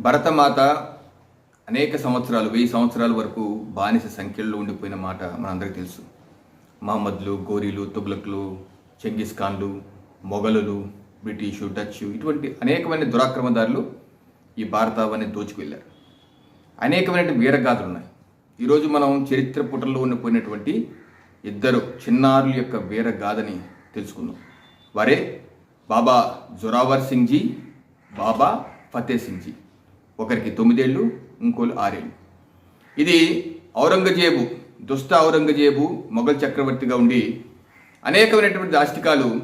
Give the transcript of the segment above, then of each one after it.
భరతమాత అనేక సంవత్సరాలు వెయ్యి సంవత్సరాల వరకు బానిస సంఖ్యల్లో ఉండిపోయిన మాట మనందరికీ తెలుసు. మహమ్మద్లు గోరీలు తుగ్లక్లు చెంగిస్ ఖాన్లు మొఘలులు బ్రిటిషు డచ్ ఇటువంటి అనేకమైన దురాక్రమదారులు ఈ భారతావాన్ని దోచుకువెళ్ళారు. అనేకమైన వీరగాథలు ఉన్నాయి ఈరోజు మనం చరిత్ర పుటల్లో ఉండిపోయినటువంటి ఇద్దరు చిన్నారుల యొక్క వీరగాథని తెలుసుకుందాం. వరే బాబా జొరావర్ సింగ్ జీ బాబా ఫతే సింగ్ జీ ఒకరికి తొమ్మిదేళ్ళు ఇంకోళ్ళు ఆరేళ్ళు. ఇది ఔరంగజేబు దుష్ట ఔరంగజేబు మొఘల్ చక్రవర్తిగా ఉండి అనేకమైనటువంటి దాష్టికాలు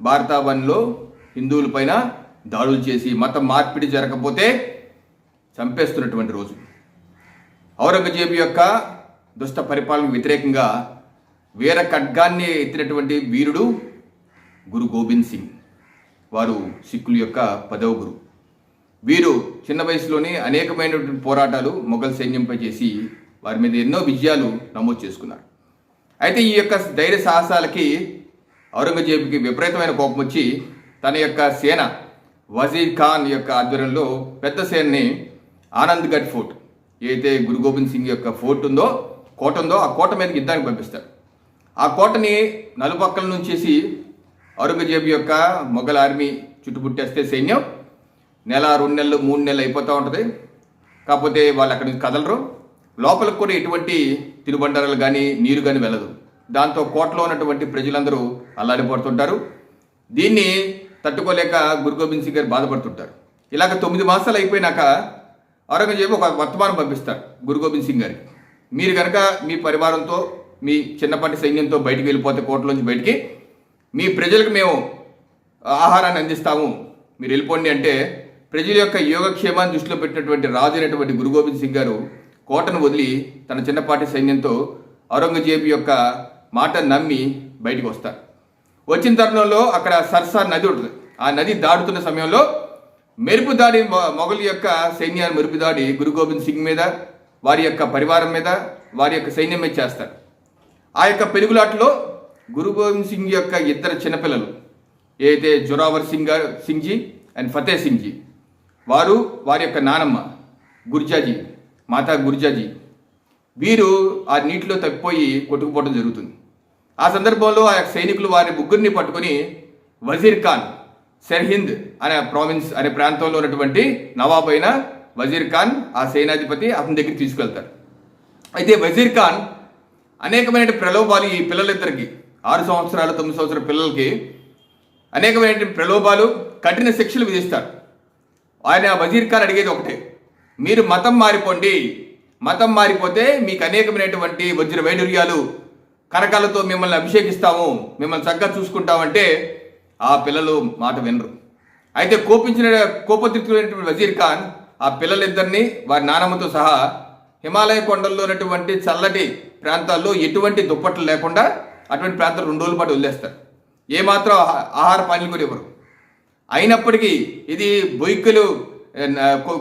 భారతావన్లో హిందువులపైన దాడులు చేసి మత మార్పిడి జరగకపోతే చంపేస్తున్నటువంటి రోజు. ఔరంగజేబు యొక్క దుష్ట పరిపాలనకు వ్యతిరేకంగా వీర ఖడ్గాన్ని ఎత్తినటువంటి వీరుడు గురు గోబింద్ సింగ్. వారు సిక్కుల యొక్క పదవ గురు. వీరు చిన్న వయసులోనే అనేకమైనటువంటి పోరాటాలు మొఘల్ సైన్యంపై చేసి వారి మీద ఎన్నో విజయాలు నమోదు చేసుకున్నారు. అయితే ఈ యొక్క ధైర్య సాహసాలకి ఔరంగజేబుకి విపరీతమైన కోపం వచ్చి తన యొక్క సేన వజీర్ ఖాన్ యొక్క ఆధ్వర్యంలో పెద్ద సేనని ఆనంద్గఢ్ ఫోర్ట్ ఏదైతే గురు గోబింద్ సింగ్ యొక్క ఫోర్ట్ ఉందో కోట ఉందో ఆ కోట మీదకి యుద్ధానికి పంపిస్తారు. ఆ కోటని నలుపక్కల నుంచేసి ఔరంగజేబు యొక్క మొఘల్ ఆర్మీ చుట్టుపుట్టేస్తే సైన్యం నెల రెండు నెలలు మూడు నెలలు అయిపోతూ ఉంటుంది. కాకపోతే వాళ్ళు అక్కడి నుంచి కదలరు. లోపలికి కూడా ఎటువంటి తినుబండారాలు కానీ నీరు కానీ వెళ్ళదు. దాంతో కోటలో ఉన్నటువంటి ప్రజలందరూ అల్లాడిపడుతుంటారు. దీన్ని తట్టుకోలేక గురు గోబింద్ సింగ్ గారు బాధపడుతుంటారు. ఇలాగ తొమ్మిది మాసాలు అయిపోయినాక ఔరంగజేబు ఒక వర్తమానం పంపిస్తారు గురు గోబింద్ సింగ్ గారికి. మీరు కనుక మీ పరివారంతో మీ చిన్నపాటి సైన్యంతో బయటికి వెళ్ళిపోతే కోటలోంచి బయటికి మీ ప్రజలకు మేము ఆహారాన్ని అందిస్తాము. మీరు వెళ్ళిపోండి అంటే ప్రజల యొక్క యోగక్షేమాన్ని దృష్టిలో పెట్టినటువంటి రాజు అయినటువంటి గురు గోబింద్ సింగ్ గారు కోటను వదిలి తన చిన్నపాటి సైన్యంతో ఔరంగజేబు యొక్క మాట నమ్మి బయటికి వస్తారు. వచ్చిన తరుణంలో అక్కడ సర్సా నది ఉంటుంది. ఆ నది దాడుతున్న సమయంలో మెరుపు దాడి మొఘల్ యొక్క సైన్యాన్ని మెరుపు దాడి గురు గోబింద్ సింగ్ మీద వారి యొక్క పరివారం మీద వారి యొక్క సైన్యం మీద చేస్తారు. ఆ యొక్క పెరుగులాటలో గురు గోబింద్ సింగ్ యొక్క ఇద్దరు చిన్నపిల్లలు ఏదైతే జొరావర్ సింగ్ గారు సింగ్ జీ అండ్ ఫతే సింగ్ జీ వారు వారి యొక్క నానమ్మ గుర్జాజీ మాతా గుర్జాజీ. వీరు ఆ నీటిలో తప్పిపోయి కొట్టుకుపోవడం జరుగుతుంది. ఆ సందర్భంలో ఆ యొక్క సైనికులు వారి ముగ్గురిని పట్టుకొని వజీర్ ఖాన్ సర్హింద్ అనే ప్రావిన్స్ అనే ప్రాంతంలో ఉన్నటువంటి నవాబ్ అయిన వజీర్ ఖాన్ ఆ సేనాధిపతి అతని దగ్గరికి తీసుకెళ్తారు. అయితే వజీర్ ఖాన్ అనేకమైన ప్రలోభాలు ఈ పిల్లలిద్దరికి ఆరు సంవత్సరాలు తొమ్మిది సంవత్సరాల పిల్లలకి అనేకమైన ప్రలోభాలు కఠిన శిక్షలు విధిస్తారు. ఆయన వజీర్ ఖాన్ అడిగేది ఒకటే. మీరు మతం మారిపోండి. మతం మారిపోతే మీకు అనేకమైనటువంటి వజ్ర వైడూర్యాలు కనకాలతో మిమ్మల్ని అభిషేకిస్తాము మిమ్మల్ని చక్కగా చూసుకుంటామంటే ఆ పిల్లలు మాట వినరు. అయితే కోపించిన కోపతృప్తులైనటువంటి వజీర్ ఖాన్ ఆ పిల్లలిద్దరిని వారి నానమ్మతో సహా హిమాలయ కొండల్లో ఉన్నటువంటి చల్లటి ప్రాంతాల్లో ఎటువంటి దుప్పట్లు లేకుండా అటువంటి ప్రాంతాలు రెండు రోజుల పాటు వదిలేస్తారు. ఏమాత్రం ఆహార పానీలు కూడా ఇవ్వరు. అయినప్పటికీ ఇది బొయ్కులు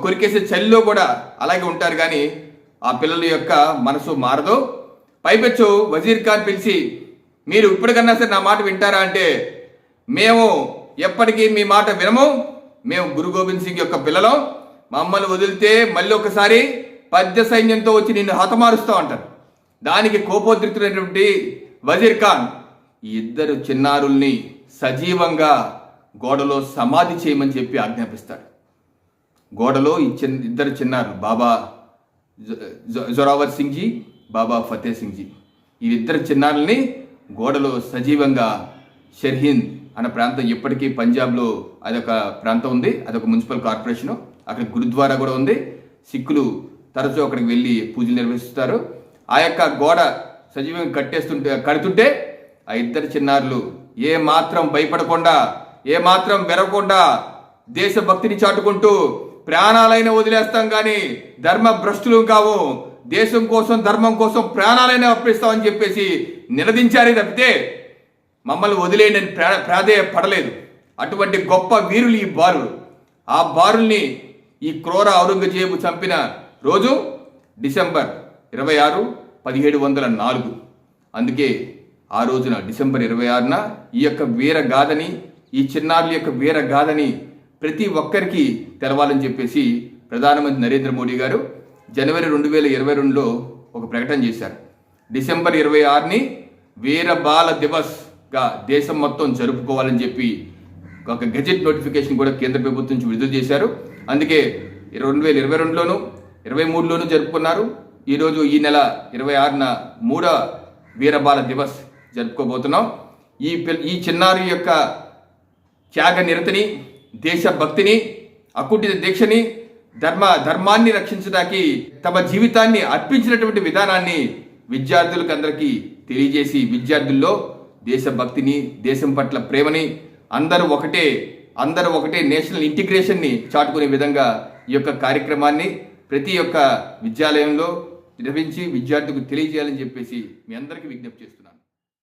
కొరికేసే చలిలో కూడా అలాగే ఉంటారు కానీ ఆ పిల్లల యొక్క మనసు మారదు. పైపెచ్చు వజీర్ ఖాన్ పిలిచి మీరు ఇప్పటికన్నా సరే నా మాట వింటారా? అంటే మేము ఎప్పటికీ మీ మాట వినము. మేము గురు గోబింద్ సింగ్ యొక్క పిల్లలం. మమ్మల్ని వదిలితే మళ్ళీ ఒకసారి పద్య సైన్యంతో వచ్చి నిన్ను హతమారుస్తూ అంటారు. దానికి కోపోద్రితుడైనటువంటి వజీర్ ఖాన్ ఈ ఇద్దరు చిన్నారుల్ని సజీవంగా గోడలో సమాధి చేయమని చెప్పి ఆజ్ఞాపిస్తాడు. గోడలో ఈ చిన్న ఇద్దరు చిన్నారు బాబా జొరావర్ సింగ్ జీ బాబా ఫతే సింగ్ జీ ఈ ఇద్దరు చిన్నారుల్ని గోడలో సజీవంగా షర్హింద్ అన్న ప్రాంతం ఇప్పటికీ పంజాబ్లో అదొక ప్రాంతం ఉంది అదొక మున్సిపల్ కార్పొరేషను. అక్కడ గురుద్వారా కూడా ఉంది. సిక్కులు తరచూ అక్కడికి వెళ్ళి పూజలు నిర్వహిస్తారు. ఆ యొక్క గోడ సజీవంగా కట్టేస్తుంటే కడుతుంటే ఆ ఇద్దరు చిన్నారులు ఏ మాత్రం భయపడకుండా ఏ మాత్రం వెరకుండా దేశభక్తిని చాటుకుంటూ ప్రాణాలైన వదిలేస్తాం కానీ ధర్మ భ్రష్టులు కావు. దేశం కోసం ధర్మం కోసం ప్రాణాలైనా అర్పిస్తామని చెప్పేసి నిలదించారే తప్పితే మమ్మల్ని వదిలేయండి అని ప్రా ప్రాధేయ పడలేదు అటువంటి గొప్ప వీరులు ఈ బారులు. ఆ బారుల్ని ఈ క్రోర ఔరంగజేబు చంపిన రోజు డిసెంబర్ ఇరవై ఆరు పదిహేడు వందల నాలుగు. అందుకే ఆ రోజున డిసెంబర్ ఇరవై ఆరున ఈ యొక్క వీరగాథని ఈ చిన్నారుల యొక్క వీర గాథని ప్రతి ఒక్కరికి తెలవాలని చెప్పేసి ప్రధానమంత్రి నరేంద్ర మోడీ గారు జనవరి రెండు వేల ఇరవై రెండులో ఒక ప్రకటన చేశారు. డిసెంబర్ ఇరవై ఆరుని వీర బాల దివస్గా దేశం మొత్తం జరుపుకోవాలని చెప్పి ఒక గెజెట్ నోటిఫికేషన్ కూడా కేంద్ర ప్రభుత్వం నుంచి విడుదల చేశారు. అందుకే రెండు వేల ఇరవై రెండులోను ఇరవై మూడులోను జరుపుకున్నారు. ఈరోజు ఈ నెల ఇరవై ఆరున మూడో వీరబాల దివస్ జరుపుకోబోతున్నాం. ఈ పిల్ ఈ చిన్నారి యొక్క త్యాగ నిరతిని దేశభక్తిని అకుటిత దీక్షని ధర్మ ధర్మాన్ని రక్షించడానికి తమ జీవితాన్ని అర్పించినటువంటి విధానాన్ని విద్యార్థులకు అందరికీ తెలియజేసి విద్యార్థుల్లో దేశభక్తిని దేశం పట్ల ప్రేమని అందరూ ఒకటే అందరూ ఒకటే నేషనల్ ఇంటిగ్రేషన్ని చాటుకునే విధంగా ఈ యొక్క కార్యక్రమాన్ని ప్రతి ఒక్క విద్యాలయంలో నిర్వహించి విద్యార్థులకు తెలియజేయాలని చెప్పేసి మీ అందరికీ విజ్ఞప్తి చేస్తున్నాను.